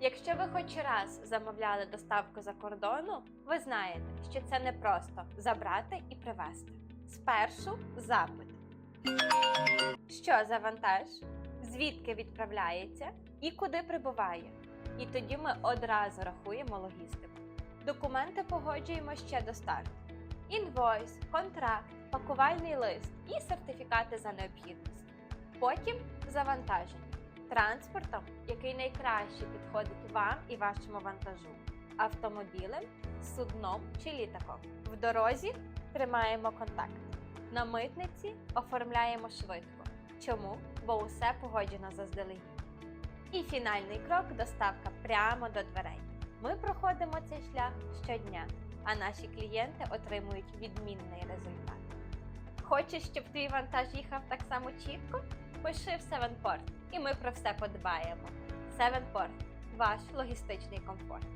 Якщо ви хоч раз замовляли доставку за кордону, ви знаєте, що це не просто забрати і привезти. Спершу запит. Що за вантаж? Звідки відправляється і куди прибуває? І тоді ми одразу рахуємо логістику. Документи погоджуємо ще до старту: інвойс, контракт, пакувальний лист і сертифікати за необхідність. Потім завантаження транспортом, який найкраще підходить вам і вашому вантажу, автомобілем, судном чи літаком. В дорозі тримаємо контакт. На митниці оформляємо швидко. Чому? Бо усе погоджено заздалегідь. І фінальний крок доставка прямо до дверей. Ми проходимо цей шлях щодня, а наші клієнти отримують відмінний результат. Хочеш, щоб твій вантаж їхав так само чітко? Пиши в Севенпорт, і ми про все подбаємо. Севенпорт ваш логістичний комфорт.